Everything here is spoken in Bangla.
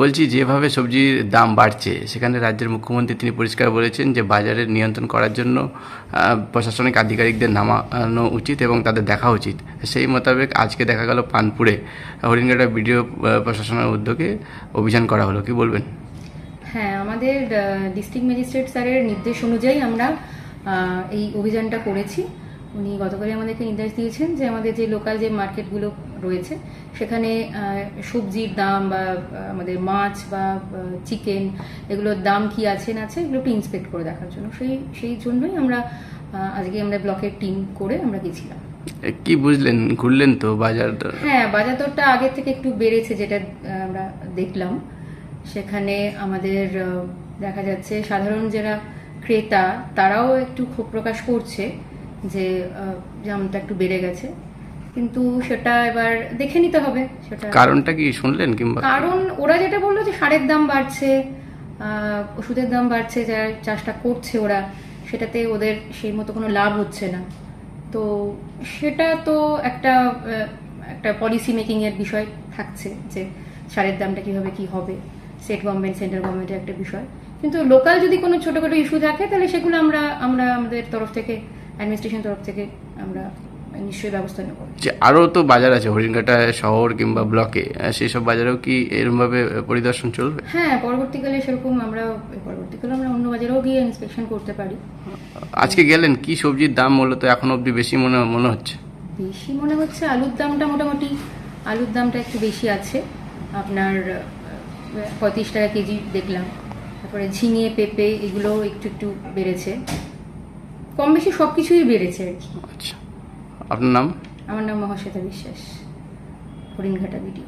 বলছি, যেভাবে সবজির দাম বাড়ছে, সেখানে রাজ্যের মুখ্যমন্ত্রী তিনি পরিষ্কার বলেছেন যে বাজারের নিয়ন্ত্রণ করার জন্য প্রশাসনিক আধিকারিকদের নামানো উচিত এবং তাদের দেখা উচিত। সেই মোতাবেক আজকে দেখা গেল পানপুরে হরিণঘাটা বিডিও প্রশাসনের উদ্যোগে অভিযান করা হলো। কি বলবেন? হ্যাঁ আমাদের ডিস্ট্রিক্ট ম্যাজিস্ট্রেট স্যারের নির্দেশ অনুযায়ী আমরা এই অভিযানটা করেছি। উনি গতকালই আমাদেরকে নির্দেশ দিয়েছেন যে আমাদের যে লোকাল যে মার্কেটগুলো রয়েছে সেখানে সবজির দাম বা আমাদের মাছ বা চিকেন এগুলোর দাম কি আছে না আছে এগুলো একটু ইন্সপেক্ট করে দেখার জন্য। সেই সেই জন্যই আমরা আজকে আমরা ব্লকের টিম করে আমরা গেছিলাম। কি বুঝলেন? ঘুরলেন তো বাজার হ্যাঁ বাজার দরটা আগের থেকে একটু বেড়েছে যেটা আমরা দেখলাম। সেখানে আমাদের দেখা যাচ্ছে সাধারণ যারা ক্রেতা তারাও একটু ক্ষোভ প্রকাশ করছে। যে দামটা একটু বেড়ে গেছে। কিন্তু সেটা এবার দেখে নিতে হবে সেটা কারণটা কি শুনলেন কিংবা? কারণ ওরা যেটা বলল যে সারের দাম বাড়ছে আহ, ওষুধের দাম বাড়ছে যারা চাষটা করছে ওরা সেটাতে ওদের সেই মতো কোনো লাভ হচ্ছে না। তো সেটা তো একটা একটা পলিসি মেকিং এর বিষয় থাকছে যে সারের দামটা কীভাবে কি হবে। স্টেট গভর্নমেন্ট সেন্ট্রাল গভর্নমেন্টের একটা বিষয়। কিন্তু লোকাল যদি কোনো ছোটখাটো ইস্যু থাকে তাহলে সেগুলো আমরা আমরা আমাদের তরফ থেকে অ্যাডমিনিস্ট্রেশন তরফ থেকে আমরা নিশ্চয়ই ব্যবস্থা নেব। যে আরও তো বাজার আছে হরিণঘাটা শহর কিংবা ব্লকে আহ, সেই সব বাজারেও কি এরমভাবে পরিদর্শন চলবে? হ্যাঁ পরবর্তীকালে সেরকম আমরা পরবর্তীকালে আমরা অন্য বাজারেও গিয়ে ইন্সপেকশন করতে পারি। আজকে গেলেন কি সবজির দাম মূলত এখন অবধি বেশি মনে মনে হচ্ছে? বেশি মনে হচ্ছে আলুর দামটা মোটামুটি আলুর দামটা একটু বেশি আছে। আপনার পঁয়ত্রিশ টাকা কেজি দেখলাম। তারপরে ঝিঙে পেঁপে এগুলো একটু একটু বেড়েছে। কম বেশি সব কিছুই বেড়েছে আর কি। আচ্ছা। আপনার নাম? আমার নাম মহাশ্বেতা বিশ্বাস হরিণঘাটা ভিডিও